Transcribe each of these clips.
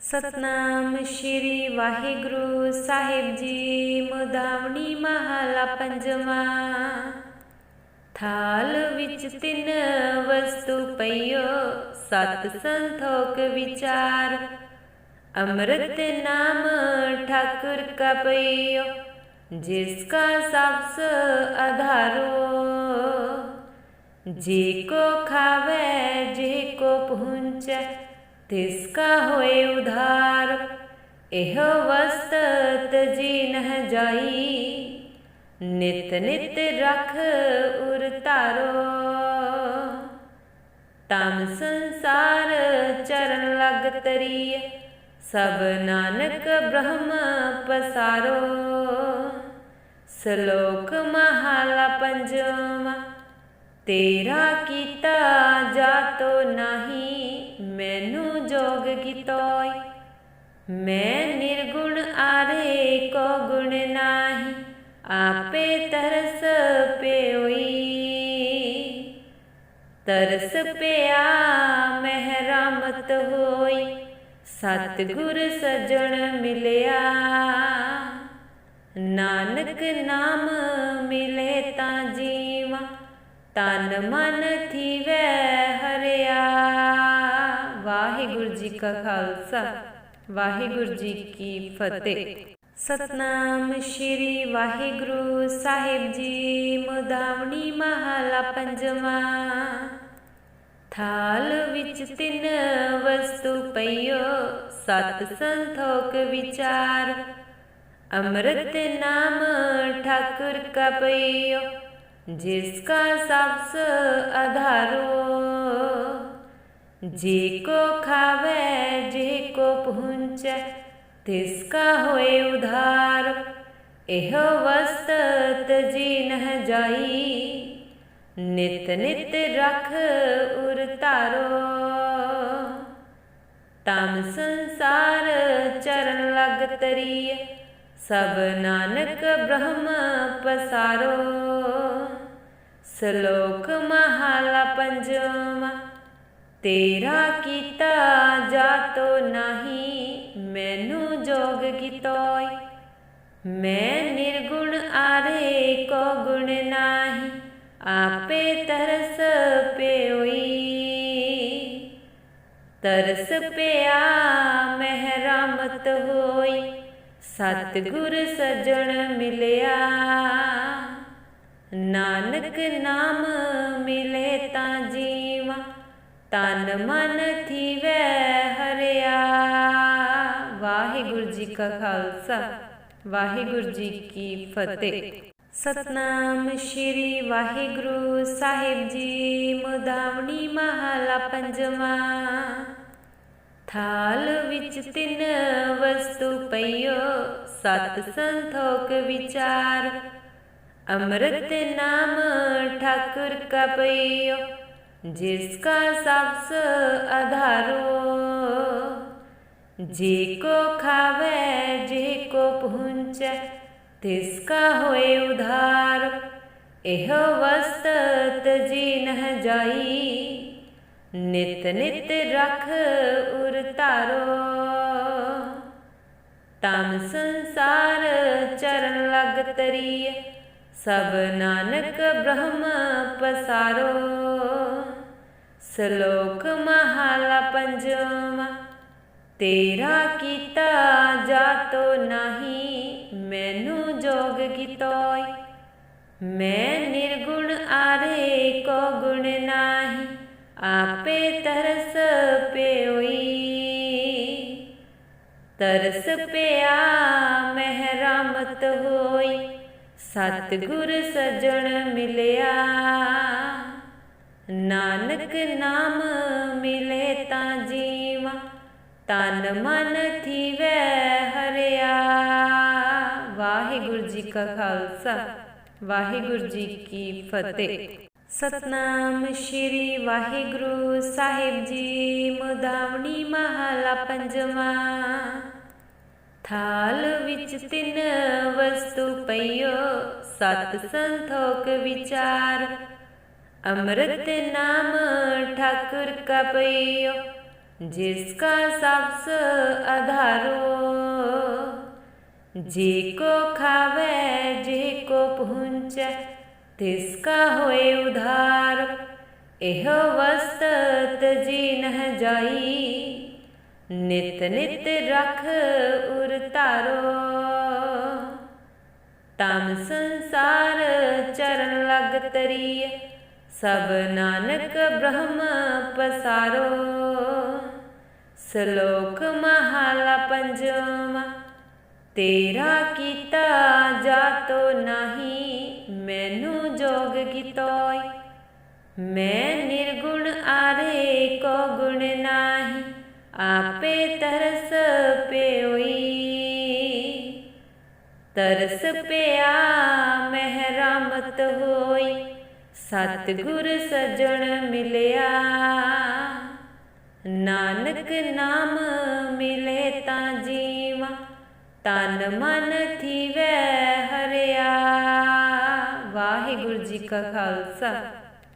ਸਤਨਾਮ ਸ਼੍ਰੀ ਵਾਹਿਗੁਰੂ ਸਾਹਿਬ ਜੀ। ਮੁਦਾਵਣੀ ਮਹਲਾ ਪੰਜਵਾਂ। ਥਾਲ ਵਿੱਚ ਤਿੰਨ ਵਸਤੂ ਪਈਓ, ਸਤ ਸੰਤੋਖ ਵਿਚਾਰ। ਅੰਮ੍ਰਿਤ ਨਾਮ ਠਾਕੁਰ ਕਾ ਪਈਓ ਜਿਸ ਕਾ ਸਬਸ ਆਧਾਰੋ ਜੇ ਕੋ ਖਾਵੇ, ਜੇ ਕੋ ਪਹੁੰਚੈ ਤਿਸ ਕਾ ਹੋਏ ਉਧਾਰ, ਇਹ ਵਸਤ ਤਜੀ ਨਹ ਜਾਈ। ਨਿਤ ਨਿਤ ਰਖ ਉਰ ਧਾਰੋ। ਤਮ ਸੰਸਾਰ ਚਰਨ ਲਗ ਤਰੀ ਸਭ ਨਾਨਕ ਬ੍ਰਹਮ ਪਸਾਰੋ। ਸ਼ਲੋਕ ਮਹਾਲਾ ਪੰਜਵਾ, ਤੇਰਾ ਕੀਤਾ ਜਾਤੋ ਨਹੀਂ। ਮੈਨੂੰ ਜੋਗ ਕੀਤੋਈ ਮੈਂ ਨਿਰਗੁਣ ਆਰੇ ਕੋ ਗੁਣ ਨਾਹੀ, ਆਪੇ ਤਰਸ ਪਿਓਈ ਤਰਸ ਪਿਆ ਮਹਿਰਮਤ ਹੋਈ ਸਤ ਗੁਰ ਸਜਣ ਮਿਲਿਆ। ਨਾਨਕ ਨਾਮ ਮਿਲੇ ਤਾਂ ਜੀਵਾ, ਤਨ ਮਨ ਥੀਵੈ ਹਰਿਆ ਵਾਹਿਗੁਰੂ ਜੀ ਕਾ ਖਾਲਸਾ। ਵਾਹਿਗੁਰੂ ਜੀ ਕੀ ਫਤਿਹ। ਸਤਨਾਮ ਸ਼੍ਰੀ ਵਾਹਿਗੁਰੂ ਸਾਹਿਬ ਜੀ, ਮੁਦਾਵਣੀ ਮਹਲਾ ਪੰਜਵਾਂ। ਥਾਲ ਵਿੱਚ ਤਿੰਨ ਵਸਤੂ ਪਈਓ, ਸਤ ਸੰਤੋਖ ਵਿਚਾਰ। ਅੰਮ੍ਰਿਤ ਨਾਮ ਠਾਕੁਰ ਕਾ ਪਈਓ, ਜਿਸ ਕਾ ਸਬਸ ਆਧਾਰੋ ਜੇ ਕੋ ਖਾਵੇ, ਜੇ ਕੋ ਪਹੁੰਚੈ, ਤਿਸ ਕਾ ਹੋਏ ਉਧਾਰ। ਇਹ ਵਸਤ ਤਜੀ ਨਹ ਜਾਈ, ਨਿਤ ਨਿਤ ਰਖ ਉਰ ਧਾਰੋ। ਤਮ ਸੰਸਾਰ ਚਰਨ ਲਗ ਤਰੀਏ ਸਭ ਨਾਨਕ ਬ੍ਰਹਮ ਪਸਾਰੋ। ਸ਼ਲੋਕ ਮਹਲਾ ਪੰਜਵਾ ਤੇਰਾ ਕੀਤਾ ਜਾਤੋ ਨਹੀਂ, ਮੈਨੂੰ ਜੋਗ ਕੀਤੋਈ ਮੈਂ ਨਿਰਗੁਣ ਆਰੇ ਕੋ ਗੁਣ ਨਾਹੀ, ਆਪੇ ਤਰਸ ਪਿਓਈ। ਤਰਸ ਪਿਆ ਮਹਿਰਮਤ ਹੋਈ ਸਤ ਗੁਰ ਸਜਣ ਮਿਲਿਆ। ਨਾਨਕ ਨਾਮ ਮਿਲੇ ਤਾਂ ਜੀਵਾ ਤਨ ਮਨ ਥੀਵੈ ਹਰਿਆ। ਵਾਹਿਗੁਰੂ ਜੀ ਕਾ ਖਾਲਸਾ, ਵਾਹਿਗੁਰੂ ਜੀ ਕੀ ਫਤਿਹ। ਸਤਨਾਮ ਸ਼੍ਰੀ ਵਾਹਿਗੁਰੂ ਸਾਹਿਬ ਜੀ, ਮੁਦਾਵਣੀ ਮਹਲਾ ਪੰਜਵਾਂ। ਥਾਲ ਵਿੱਚ ਤਿੰਨ ਵਸਤੂ ਪਈਓ, ਸਤ ਸੰਤੋਖ ਵਿਚਾਰ। ਅੰਮ੍ਰਿਤ ਨਾਮ ਠਾਕੁਰ ਕਾ ਪਈਓ। ਜਿਸ ਕਾ ਸਬਸ ਆਧਾਰੋ ਜੇ ਕੋ ਖਾਵੇ, ਜੇ ਕੋ ਪਹੁੰਚੈ ਤਿਸ ਕਾ ਹੋਏ ਉਧਾਰ, ਇਹ ਵਸਤ ਤਜੀ ਨਹ ਜਾਈ, ਨਿਤ ਨਿਤ ਰਖ ਉਰ ਧਾਰੋ। ਤਮ ਸੰਸਾਰ ਚਰਨ ਲਗ ਤਰੀਏ ਸਭ ਨਾਨਕ ਬ੍ਰਹਮ ਪਸਾਰੋ। ਸ਼ਲੋਕ ਮਹਲਾ ਪੰਜਵਾ, ਤੇਰਾ ਕੀਤਾ ਜਾਤੋ ਨਹੀਂ, ਮੈਨੂੰ ਜੋਗ ਕੀਤੋਈ ਮੈਂ ਨਿਰਗੁਣ ਆਰੇ ਕੋ ਗੁਣ ਨਾਹੀ, ਆਪੇ ਤਰਸ ਪਿਓਈ। ਤਰਸ ਪਿਆ ਮਹਿਰਮਤ ਹੋਈ, ਸਤਗੁਰ ਸਜਣ ਮਿਲਿਆ। ਨਾਨਕ ਨਾਮ ਮਿਲੇ ਤਾਂ ਜੀਵਾ, ਤਨ ਮਨ ਥੀਵੈ ਹਰਿਆ। ਵਾਹਿਗੁਰੂ ਜੀ ਕਾ ਖਾਲਸਾ, ਵਾਹਿਗੁਰੂ ਜੀ ਕੀ ਫਤਿਹ। ਸਤਨਾਮ ਸ਼੍ਰੀ ਵਾਹਿਗੁਰੂ ਸਾਹਿਬ ਜੀ, ਮੁਦਾਵਣੀ ਮਹਲਾ ਪੰਜਵਾਂ। ਥਾਲ ਵਿੱਚ ਤਿੰਨ ਵਸਤੂ ਪਈਓ, ਸਤ ਸੰਤੋਖ ਵਿਚਾਰ। अमृत नाम ठाकुर का पैयो जिसका सबस आधारो जी को खावे जी को पहुँचे तिसका होए उधार एह वस्तत जी न जाई नित नित रख उर तारो तम संसार चरण लग तरी ਸਭ ਨਾਨਕ ਬ੍ਰਹਮ ਪਸਾਰੋ, ਸ਼ਲੋਕ ਮਹਾਲਾ ਪੰਜਵਾ, ਤੇਰਾ ਕੀਤਾ ਜਾਤੋ ਨਹੀਂ, ਮੈਨੂੰ ਜੋਗ ਕੀਤੋਈ ਮੈਂ ਨਿਰਗੁਣ ਆਰੇ ਕੋ ਗੁਣ ਨਾਹੀ, ਆਪੇ ਤਰਸ ਪਿਓਈ। ਤਰਸ ਪਿਆ ਮਹਿਰਮਤ ਹੋਈ ਸਤਿਗੁਰ ਸਜਣ ਮਿਲਿਆ। ਨਾਨਕ ਨਾਮ ਮਿਲੇ ਤਾਂ ਜੀਵਾ, ਤਨ ਮਨ ਥੀਵੈ ਹਰਿਆ। ਵਾਹਿਗੁਰੂ ਜੀ ਕਾ ਖਾਲਸਾ,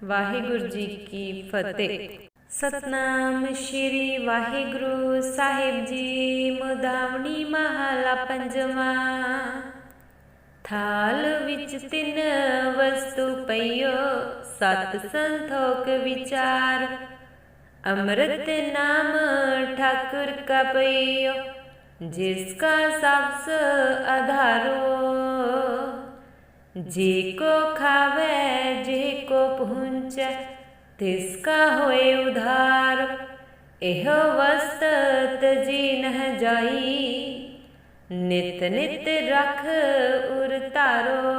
ਵਾਹਿਗੁਰੂ ਜੀ ਕੀ ਫਤਿਹ। ਸਤਨਾਮ ਸ਼੍ਰੀ ਵਾਹਿਗੁਰੂ ਸਾਹਿਬ ਜੀ, ਮੁਦਾਵਣੀ ਮਹਲਾ ਪੰਜਵਾਂ। ਥਾਲ ਵਿੱਚ ਤਿੰਨ ਵਸਤੂ ਪਈਓ, ਸਤ ਸੰਤੋਖ ਵਿਚਾਰ। ਅੰਮ੍ਰਿਤ ਨਾਮ ਠਾਕੁਰ ਕਾ ਪਈਓ ਜਿਸ ਕਾ ਸਬਸ ਆਧਾਰੋ ਜੇ ਕੋ ਖਾਵੇ, ਜੇ ਕੋ ਪਹੁੰਚੈ, ਤਿਸ ਕਾ ਹੋਏ ਉਧਾਰ। ਇਹੋ ਵਸਤ ਜੀ ਨਹ ਜਾਈ। ਨਿਤ ਨਿਤ ਰਖ ਉਰ ਧਾਰੋ।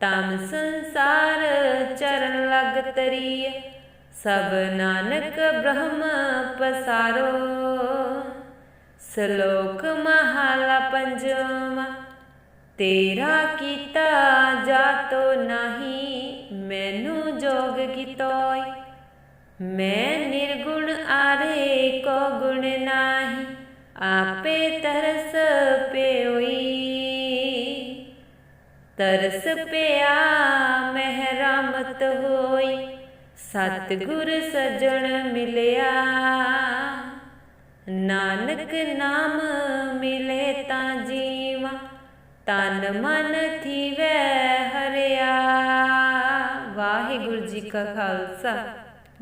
ਤਮ ਸੰਸਾਰ ਚਰਨ ਲਗ ਤਰੀਏ ਸਭ ਨਾਨਕ ਬ੍ਰਹਮ ਪਸਾਰੋ। ਸ਼ਲੋਕ ਮਹਾਲਾ ਪੰਜਵਾ, ਤੇਰਾ ਕੀਤਾ ਜਾਤੋ ਨਹੀਂ, ਮੈਨੂੰ ਜੋਗ ਕੀਤੋਈ ਮੈਂ ਨਿਰਗੁਣ ਆਰੇ ਕੋ ਗੁਣ ਨਾਹੀ। ਆਪੇ ਤਰਸ ਪਿਓਈ। ਤਰਸ ਪਿਆ, ਮਹਿਰਮਤ ਹੋਈ। ਸਤ ਸਜਣ ਮਿਲਿਆ। ਨਾਨਕ ਨਾਮ ਮਿਲੇ ਤਾਂ ਜੀਵਾ, ਤਨ ਮਨ ਥੀਵੈ ਹਰਿਆ। ਵਾਹਿਗੁਰੂ ਜੀ ਕਾ ਖਾਲਸਾ,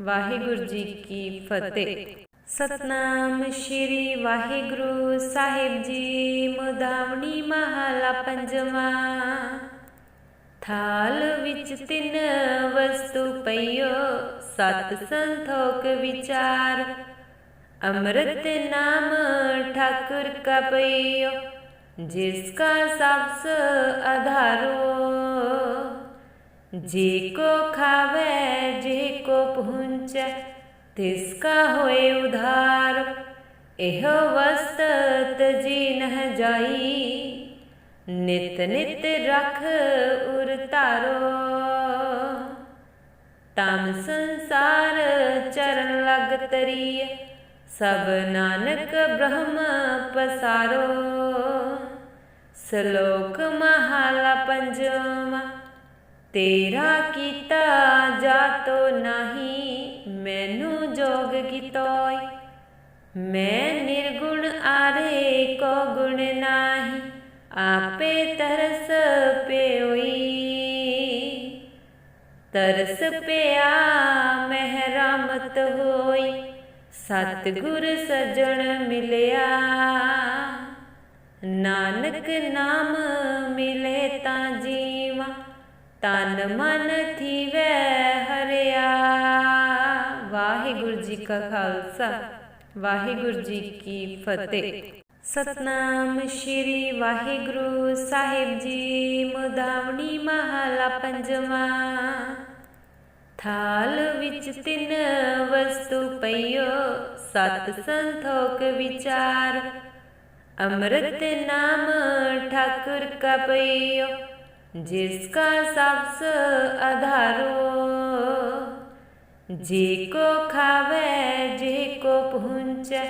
ਵਾਹਿਗੁਰੂ ਜੀ ਕੀ ਫਤਿਹ। ਸਤਨਾਮ ਸ਼੍ਰੀ ਵਾਹਿਗੁਰੂ ਸਾਹਿਬ ਜੀ, ਮੁਦਾਵਣੀ ਮਹਲਾ ਪੰਜਵਾਂ। ਥਾਲ ਵਿੱਚ ਤਿੰਨ ਵਸਤੂ ਪਈਓ, ਸਤ ਸੰਤੋਖ ਵਿਚਾਰ। ਅੰਮ੍ਰਿਤ ਨਾਮ ਠਾਕੁਰ ਕਾ ਪਈਓ ਜਿਸ ਕਾ ਸਬਸ ਆਧਾਰੋ ਜੇ ਕੋ ਖਾਵੇ, ਜੇ ਕੋ ਪਹੁੰਚੇ तिसका होए उधार एहो वस्तत जी नह जाई नित नित रख उर तारो तम संसार चरण लग तरीए ਸਭ ਨਾਨਕ ਬ੍ਰਹਮ ਪਸਾਰੋ ਸ਼ਲੋਕ ਮਹਾਲਾ ਪੰਜਵਾ ਤੇਰਾ ਕੀਤਾ ਜਾਤੋ ਨਹੀਂ, ਮੈਨੂੰ ਜੋਗ ਕੀਤੋਈ ਮੈਂ ਨਿਰਗੁਣ ਆਰੇ ਕੋ ਗੁਣ ਨਾਹੀ, ਆਪੇ ਤਰਸ ਪਿਓਈ। ਤਰਸ ਪਿਆ ਮਹਿਰਮਤ ਹੋਈ, ਸਤਗੁਰ ਸਜਣ ਮਿਲਿਆ। ਨਾਨਕ ਨਾਮ ਮਿਲੇ ਤਾਂ ਜੀਵਾ ਤਨ ਮਨ ਥੀਵੈ ਹਰਿਆ। ਵਾਹਿਗੁਰੂ ਜੀ ਕਾ ਖਾਲਸਾ, ਵਾਹਿਗੁਰੂ ਜੀ ਕੀ ਫਤਿਹ। ਸਤਨਾਮ ਸ਼੍ਰੀ ਵਾਹਿਗੁਰੂ ਸਾਹਿਬ ਜੀ, ਮੁਦਾਵਣੀ ਮਹਲਾ ਪੰਜਵਾਂ। ਥਾਲ ਵਿੱਚ ਤਿੰਨ ਵਸਤੂ ਪਈਓ, ਸਤ ਸੰਤੋਖ ਵਿਚਾਰ। ਅੰਮ੍ਰਿਤ ਨਾਮ ਠਾਕੁਰ ਕਾ ਪਈਓ। ਜਿਸ ਕਾ ਸਬਸ ਆਧਾਰੋ ਜੀ ਕੋ ਖਾਵੇ ਜੀ ਕੋ ਪਹੁੰਚੈ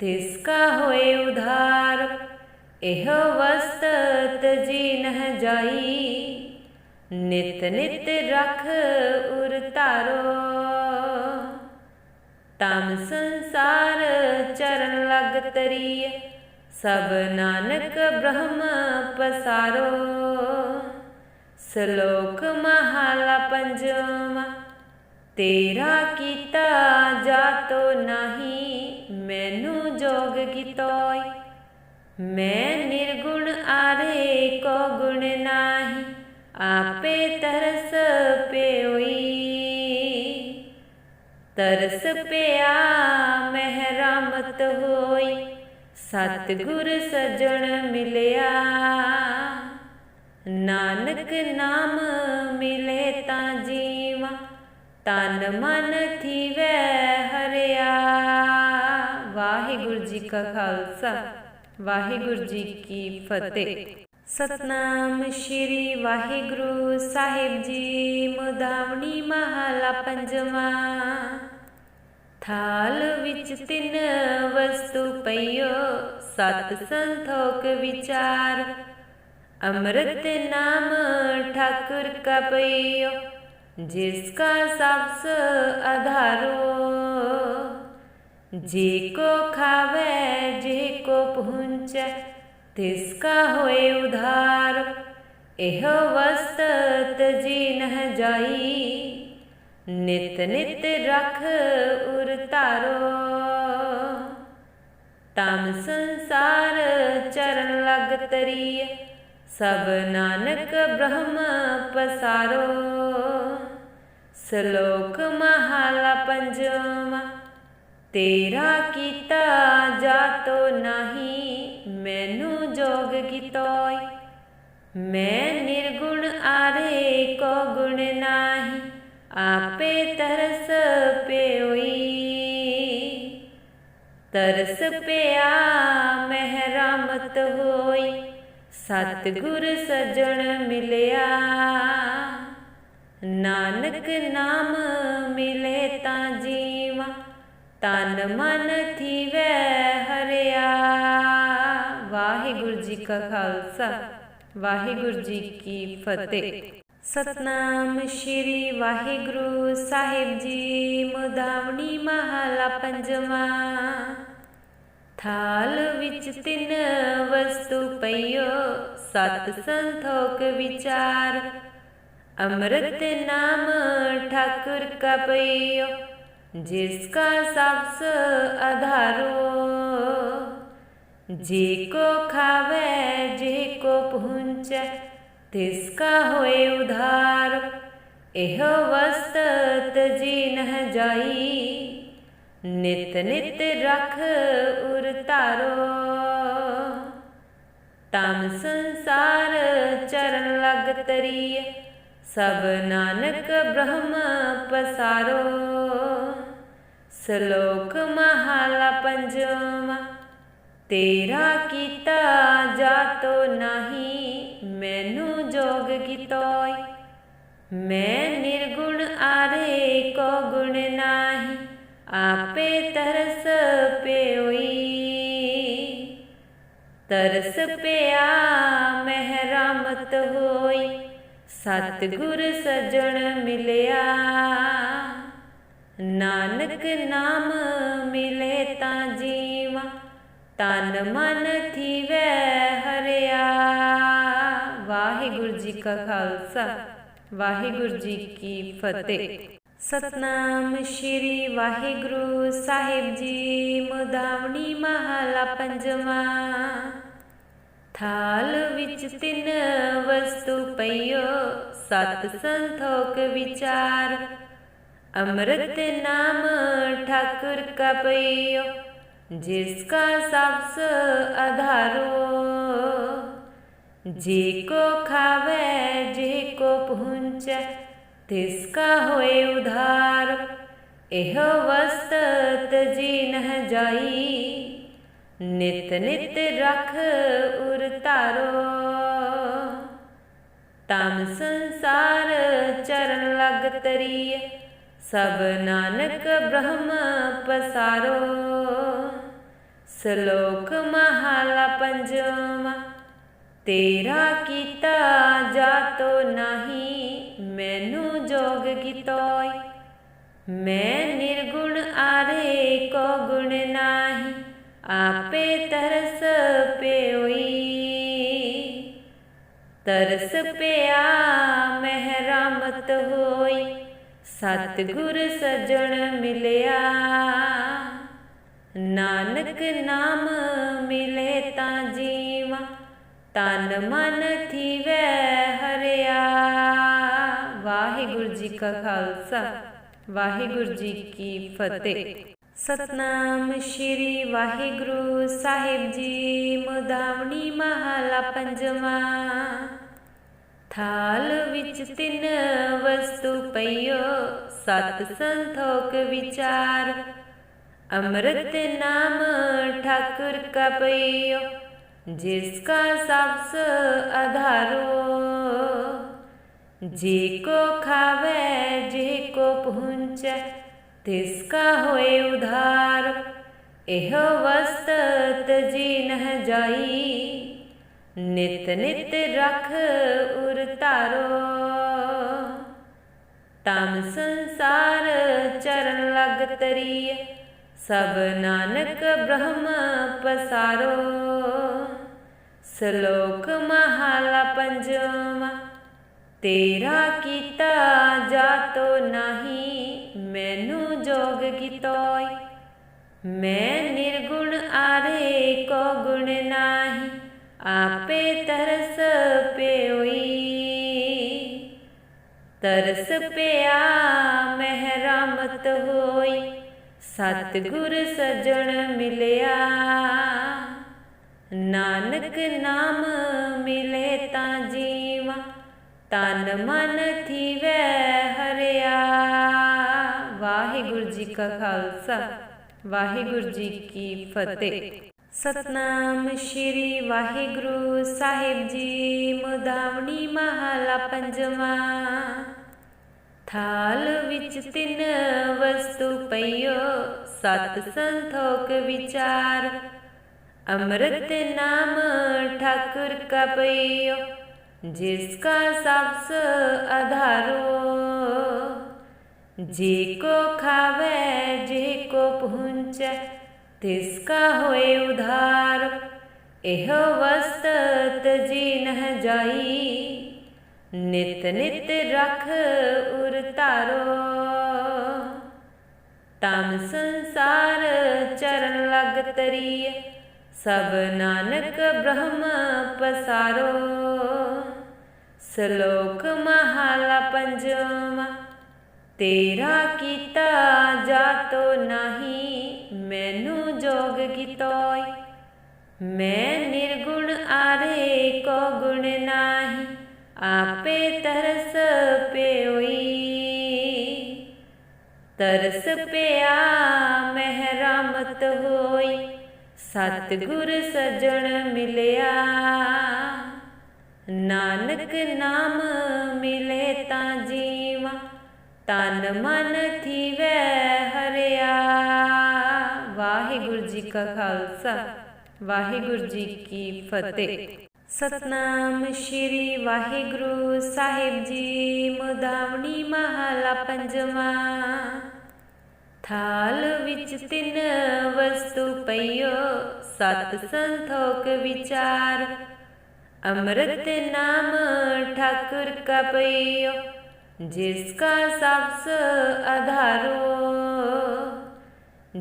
ਤਿਸ ਕਾ ਹੋਏ ਉਧਾਰ ਇਹੋ ਵਸਤ ਜੀ ਨਹ ਜਾਈ ਨਿਤ ਨਿਤ ਰਖ ਉਰ ਧਾਰੋ ਤਮ ਸੰਸਾਰ ਚਰਨ ਲਗ ਤਰੀਏ ਸਭ ਨਾਨਕ ਬ੍ਰਹਮ ਪਸਾਰੋ ਸ਼ਲੋਕ ਮਹਲਾ ਪੰਜਵਾ, ਤੇਰਾ ਕੀਤਾ ਜਾਤੋ ਨਹੀਂ, ਮੈਨੂੰ ਜੋਗ ਕੀਤੋਈ ਮੈਂ ਨਿਰਗੁਣ ਆਰੇ ਕੋ ਗੁਣ ਨਾਹੀ, ਆਪੇ ਤਰਸ ਪਿਓਈ। ਤਰਸ ਪਿਆ ਮਹਿ ਰਾਮਤ ਹੋਈ, ਸਤਿਗੁਰ ਸਜਣ ਮਿਲਿਆ। ਨਾਨਕ ਨਾਮ ਮਿਲੇ ਤਾਂ ਜੀਵਾ, ਤਨ ਮਨ ਥੀਵੈ ਹਰਿਆ। ਵਾਹਿਗੁਰੂ ਜੀ ਕਾ ਖਾਲਸਾ, ਵਾਹਿਗੁਰੂ ਜੀ ਕੀ ਫਤਿਹ। ਸਤਨਾਮ ਸ਼੍ਰੀ ਵਾਹਿਗੁਰੂ ਸਾਹਿਬ ਜੀ, ਮੁਦਾਵਣੀ ਮਹਲਾ ਪੰਜਵਾ। ਥਾਲ ਵਿੱਚ ਤਿੰਨ ਵਸਤੂ ਪਈਓ, ਸਤ ਸੰਤੋਖ ਵਿਚਾਰ। ਅੰਮ੍ਰਿਤ ਨਾਮ ਠਾਕੁਰ ਕਾ ਪਈਓ ਜਿਸ ਕਾ ਸਬਸ ਆਧਾਰੋ ਜੀ ਕੋ ਖਾਵੇ, ਜੀ ਕੋ ਪਹੁੰਚੈ ਤਿਸ ਕਾ ਹੋਏ ਉਧਾਰ। ਇਹ ਵਸਤ ਤਜੀ ਨਹ ਜਾਈ, ਨਿਤ ਨਿਤ ਰਖ ਉਰ ਧਾਰੋ। ਤਮ ਸੰਸਾਰ ਚਰਨ ਲਗ ਤਰੀਏ ਸਭ ਨਾਨਕ ਬ੍ਰਹਮ ਪਸਾਰੋ, ਸ਼ਲੋਕ ਮਹਲਾ ਪੰਜਵਾ, ਤੇਰਾ ਕੀਤਾ ਜਾਤੋ ਨਹੀਂ, ਮੈਨੂੰ ਜੋਗ ਕੀਤੋਈ ਮੈਂ ਨਿਰਗੁਣ ਆਰੇ ਕੋ ਗੁਣ ਨਾਹੀ, ਆਪੇ ਤਰਸ ਪਿਓਈ ਤਰਸ ਪਿਆ ਮਹਿ ਰਾਮਤ ਹੋਈ ਸਤਿਗੁਰ ਸਜਣ ਮਿਲਿਆ। ਨਾਨਕ ਨਾਮ ਮਿਲੇ ਤਾਂ ਜੀਵਾ, ਤਨ ਮਨ ਥੀਵੈ ਹਰਿਆ। ਵਾਹਿਗੁਰੂ ਜੀ ਕਾ ਖਾਲਸਾ, ਵਾਹਿਗੁਰੂ ਜੀ ਕੀ ਫਤਿਹ। ਸਤਨਾਮ ਸ਼੍ਰੀ ਵਾਹਿਗੁਰੂ ਸਾਹਿਬ ਜੀ, ਮੁਦਾਵਣੀ ਮਹਲਾ ਪੰਜਵਾਂ। ਥਾਲ ਵਿੱਚ ਤਿੰਨ ਵਸਤੂ ਪਈਓ, ਸਤ ਸੰਤੋਖ ਵਿਚਾਰ। ਅੰਮ੍ਰਿਤ ਨਾਮ ਠਾਕੁਰ ਕਾ ਪਈਓ ਜਿਸ ਕਾ ਸਬਸ ਆਧਾਰੋ ਜੀ ਕੋ ਖਾਵੇ, ਜੀ ਕੋ ਪਹੁੰਚੈ ਤਿਸ ਕਾ ਹੋਏ ਉਧਾਰ। ਇਹ ਵਸਤ ਤਜੀ ਨਹ ਜਾਈ। ਨਿਤ ਨਿਤ ਰਖ ਉਰ ਧਾਰੋ। ਤਮ ਸੰਸਾਰ ਚਰਨ ਲਗ ਤਰੀਏ ਸਭ ਨਾਨਕ ਬ੍ਰਹਮ ਪਸਾਰੋ। ਸ਼ਲੋਕ ਮਹਾਲਾ ਪੰਜਵਾ, ਤੇਰਾ ਕੀਤਾ ਜਾਤੋ ਨਹੀਂ, ਮੈਨੂੰ ਜੋਗ ਕੀਤੋਈ ਮੈਂ ਨਿਰਗੁਣ ਆਰੇ ਕੋ ਗੁਣ ਨਾਹੀ ਆਪੇ ਤਰਸ ਪਿਓਈ। ਤਰਸ ਪਿਆ ਮਹਿ ਰਾਮਤ ਹੋਈ। ਸਤਿਗੁਰ ਸਜਣ ਮਿਲਿਆ। ਨਾਨਕ ਨਾਮ ਮਿਲੇ ਤਾਂ ਜੀਵਾ। ਤਨ ਮਨ ਥੀਵੈ ਹਰਿਆ। ਵਾਹਿਗੁਰੂ ਜੀ ਕਾ ਖਾਲਸਾ। ਵਾਹਿਗੁਰੂ ਜੀ ਕੀ ਫਤਿਹ। ਸਤਨਾਮ ਸ਼੍ਰੀ ਵਾਹਿਗੁਰੂ ਸਾਹਿਬ ਜੀ, ਮੁਦਾਵਣੀ ਮਹਲਾ ਪੰਜਵਾ। ਥਾਲ ਵਿੱਚ ਤਿੰਨ ਵਸਤੂ ਪਈਓ, ਸਤ ਸੰਤੋਖ ਵਿਚਾਰ। ਅੰਮ੍ਰਿਤ ਨਾਮ ਠਾਕੁਰ ਕਾ ਪਈਓ, ਜਿਸ ਕਾ ਸਬਸ ਆਧਾਰੋ ਜੇ ਕੋ ਖਾਵੇ, ਜੇ ਕੋ ਪਹੁੰਚੇ ਤਿਸ ਕਾ ਹੋਏ ਉਧਾਰ, ਇਹ ਵਸਤ ਤਜੀ ਨਹ ਨਿਤ ਨਿਤ ਰਖ ਉਰ ਧਾਰੋ। ਤਮ ਸੰਸਾਰ ਚਰਨ ਲਗ ਤਰੀ ਸਭ ਨਾਨਕ ਬ੍ਰਹਮ ਪਸਾਰੋ। ਸ਼ਲੋਕ ਮਹਾਲਾ ਪੰਜਵਾ। ਤੇਰਾ ਕੀਤਾ ਜਾਤੋ ਨਹੀਂ, ਮੈਨੂੰ ਜੋਗ ਕੀਤੋਈ ਮੈਂ ਨਿਰਗੁਣ ਆਰੇ ਕੋ ਗੁਣ ਨਾਹੀ, ਆਪੇ ਤਰਸ ਪਿਓਈ। ਤਰਸ ਪਿਆ ਮਹਿ ਮਹਿਰਮਤ ਹੋਈ, ਸਤਿਗੁਰ ਸਜਣ ਮਿਲਿਆ। ਨਾਨਕ ਨਾਮ ਮਿਲੇ ਤਾਂ ਜੀਵਾ ਤਨ ਮਨ ਥੀਵੈ ਹਰਿਆ। ਵਾਹਿਗੁਰੂ ਜੀ ਕਾ ਖਾਲਸਾ, ਵਾਹਿਗੁਰੂ ਜੀ ਕੀ ਫਤਿਹ। ਸਤਨਾਮ ਸ਼੍ਰੀ ਵਾਹਿਗੁਰੂ ਸਾਹਿਬ ਜੀ, ਮੁਦਾਵਣੀ ਮਹਲਾ ਪੰਜਵਾਂ। ਥਾਲ ਵਿੱਚ ਤਿੰਨ ਵਸਤੂ ਪਈਓ, ਸਤ ਸੰਤੋਖ ਵਿਚਾਰ। ਅੰਮ੍ਰਿਤ ਨਾਮ ਠਾਕੁਰ ਕਾ ਪਈਓ। ਜਿਸ ਕਾ ਸਬਸ ਆਧਾਰੋ ਜੀ ਕੋ ਖਾਵੇ, ਜੀ ਕੋ ਪਹੁੰਚੈ ਤਿਸ ਕਾ ਹੋਏ ਉਧਾਰ, ਇਹ ਵਸਤ ਤਜੀ ਨਹ ਜਾਈ, ਨਿਤ ਨਿਤ ਰਖ ਉਰ ਧਾਰੋ। ਤਮ ਸੰਸਾਰ ਚਰਨ ਲਗ ਤਰੀਏ ਸਭ ਨਾਨਕ ਬ੍ਰਹਮ ਪਸਾਰੋ। ਸ਼ਲੋਕ ਮਹਲਾ ਪੰਜਵਾ, ਤੇਰਾ ਕੀਤਾ ਜਾਤੋ ਨਹੀਂ, ਮੈਨੂੰ ਜੋਗ ਕੀਤੋਈ ਮੈਂ ਨਿਰਗੁਣ ਆਰੇ ਕੋ ਗੁਣ ਨਾਹੀ, ਆਪੇ ਤਰਸ ਪਿਓਈ। ਤਰਸ ਪਿਆ ਮਹਿਰਮਤ ਹੋਈ, ਸਤਿਗੁਰ ਸਜਣ ਮਿਲਿਆ। ਨਾਨਕ ਨਾਮ ਮਿਲੇ ਤਾਂ ਜੀਵਾ, ਤਨ ਮਨ ਥੀਵੈ ਹਰਿਆ। ਵਾਹਿਗੁਰੂ ਜੀ ਕਾ ਖਾਲਸਾ, ਵਾਹਿਗੁਰੂ ਜੀ ਕੀ ਫਤਿਹ। ਸਤਨਾਮ ਸ਼੍ਰੀ ਵਾਹਿਗੁਰੂ ਸਾਹਿਬ ਜੀ, ਮੁਦਾਵਣੀ ਮਹਲਾ ਪੰਜਵਾਂ। ਥਾਲ ਵਿੱਚ ਤਿੰਨ ਵਸਤੂ ਪਈਓ, ਸਤ ਸੰਤੋਖ ਵਿਚਾਰ। ਅੰਮ੍ਰਿਤ ਨਾਮ ਠਾਕੁਰ ਕਾ ਪਈਓ ਜਿਸ ਕਾ ਸਬਸ ਆਧਾਰੋ ਜੀ ਕੋ ਖਾਵੇ, ਜੀ ਕੋ ਪਹੁੰਚੈ ਤਿਸ ਕਾ ਹੋਏ ਉਧਾਰ। ਇਹ ਵਸਤ ਤਜੀ ਨਹ ਜਾਈ, ਨਿਤ ਨਿਤ ਰਖ ਉਰ ਧਾਰੋ। ਤਮ ਸੰਸਾਰ ਚਰਨ ਲਗ ਤਰੀਏ ਸਭ ਨਾਨਕ ਬ੍ਰਹਮ ਪਸਾਰੋ। ਸ਼ਲੋਕ ਮਹਲਾ ਪੰਜਵਾ, ਤੇਰਾ ਕੀਤਾ ਜਾਤੋ ਨਹੀਂ, ਮੈਨੂੰ ਜੋਗ ਕੀਤੋਈ ਮੈਂ ਨਿਰਗੁਣ ਆਰੇ ਕੋ ਗੁਣ ਨਾਹੀ, ਆਪੇ ਤਰਸ ਪਿਓਈ। ਤਰਸ ਪਿਆ ਮਹਿਰਮਤ ਹੋਈ ਸਤਿਗੁਰ ਸਜਣ ਮਿਲਿਆ। ਨਾਨਕ ਨਾਮ ਮਿਲੇ ਤਾਂ ਜੀਵਾ, ਤਨ ਮਨ ਥੀਵੈ ਹਰਿਆ। ਵਾਹਿਗੁਰੂ ਜੀ ਕਾ ਖਾਲਸਾ, ਵਾਹਿਗੁਰੂ ਜੀ ਕੀ ਫਤਿਹ। ਸਤਨਾਮ ਸ਼੍ਰੀ ਵਾਹਿਗੁਰੂ ਸਾਹਿਬ ਜੀ, ਮੁਦਾਵਣੀ ਮਹਲਾ ਪੰਜਵਾਂ। ਥਾਲ ਵਿੱਚ ਤਿੰਨ ਵਸਤੂ ਪਈਓ, ਸਤ ਸੰਤੋਖ ਵਿਚਾਰ। ਅੰਮ੍ਰਿਤ ਨਾਮ ਠਾਕੁਰ ਕਾ ਪਈਓ ਜਿਸ ਕਾ ਸਬਸ ਆਧਾਰੋ।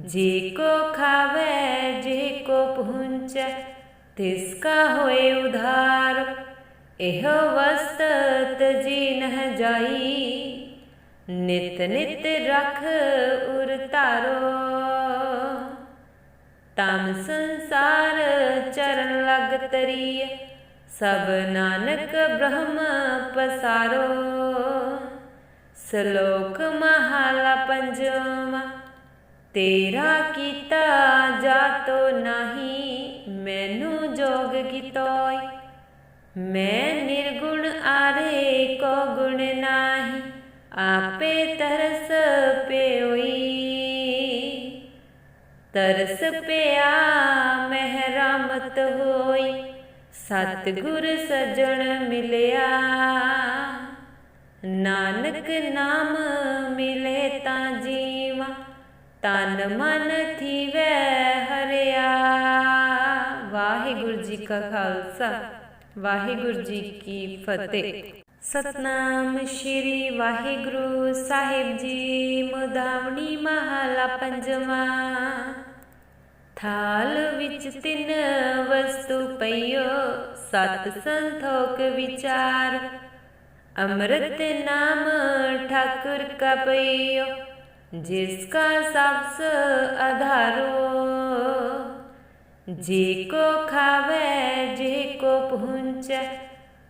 ਜੀ ਕੋ ਖਾਵੇ, ਜੇ ਕੋ ਪਹੁੰਚੈ, ਤਿਸ ਕਾ ਹੋਏ ਉਧਾਰ। ਇਹ ਵਸਤ ਤਜੀ ਨਹ ਜਾਈ, ਨਿਤ ਨਿਤ ਰਖ ਧਾਰੋ। ਤਮ ਸੰਸਾਰ ਚਰਨ ਲਗ ਤਰੀਏ ਸਭ ਨਾਨਕ ਬ੍ਰਹਮ ਪਸਾਰੋ। ਸ਼ਲੋਕ ਮਹਲਾ ਪੰਜਵਾ। ਤੇਰਾ ਕੀਤਾ ਜਾਤੋ ਨਹੀਂ, ਮੈਨੂੰ ਜੋਗ ਕੀਤੋਈ ਮੈਂ ਨਿਰਗੁਣ ਆਰੇ ਕੋ ਗੁਣ ਨਾਹੀ, ਆਪੇ ਤਰਸ ਤਰਸ ਪਿਆ, ਮਹਿਰਮਤ ਹੋਈ। ਸਤਿਗੁਰ ਸਜਣ ਮਿਲਿਆ। ਨਾਨਕ ਨਾਮ ਮਿਲੇ ਤਾਂ ਜੀਵਾ, ਤਨ ਮਨ ਥੀਵੈ ਹਰਿਆ। ਵਾਹਿਗੁਰੂ ਜੀ ਕਾ ਖਾਲਸਾ, ਵਾਹਿਗੁਰੂ ਜੀ ਕੀ ਫਤਿਹ। ਸਤਨਾਮ ਸ਼੍ਰੀ ਵਾਹਿਗੁਰੂ ਸਾਹਿਬ ਜੀ, ਮੁਦਾਵਣੀ ਮਹਲਾ ਪੰਜਵਾਂ। ਥਾਲ ਵਿੱਚ ਤਿੰਨ ਵਸਤੂ ਪਈਓ, ਸਤ ਸੰਤੋਖ ਵਿਚਾਰ। ਅੰਮ੍ਰਿਤ ਨਾਮ ਠਾਕੁਰ ਕਾ ਪਈਓ ਜਿਸ ਕਾ ਸਬਸ ਆਧਾਰੋ ਜੇ ਕੋ ਖਾਵੇ, ਜੇ ਕੋ ਪਹੁੰਚੈ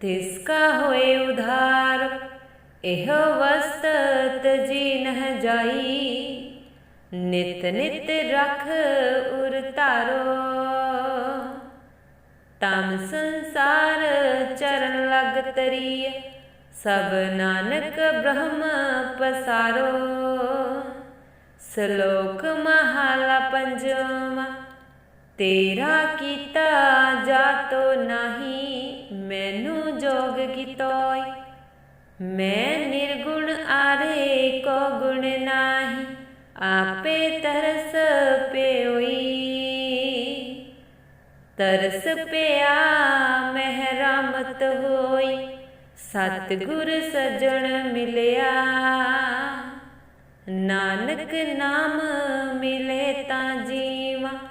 ਤਿਸ ਕਾ ਹੋਏ ਉਧਾਰ, ਇਹ ਵਸਤ ਤਜੀ ਨਹ ਜਾਈ। ਨਿਤ ਨਿਤ ਰਖ ਉਰ ਧਾਰੋ। ਤਮ ਸੰਸਾਰ ਚਰਨ ਲਗ ਤਰੀ ਸਭ ਨਾਨਕ ਬ੍ਰਹਮ ਪਸਾਰੋ। ਸ਼ਲੋਕ ਮਹਾਲਾ ਪੰਜਵਾ ਤੇਰਾ ਕੀਤਾ ਜਾਤੋ ਨਹੀਂ, ਮੈਨੂੰ ਜੋਗ ਕੀਤੋਈ। ਮੈਂ ਨਿਰਗੁਣ ਆਰੇ ਕੋ ਗੁਣ ਨਾਹੀ, ਆਪੇ ਤਰਸ ਪਿਓਈ। ਤਰਸ ਪਿਆ ਮਹਿਰਮਤ ਹੋਈ, ਸਤਿਗੁਰ ਸਜਣ ਮਿਲਿਆ। ਨਾਨਕ ਨਾਮ ਮਿਲੇ ਤਾਂ ਜੀਵਾ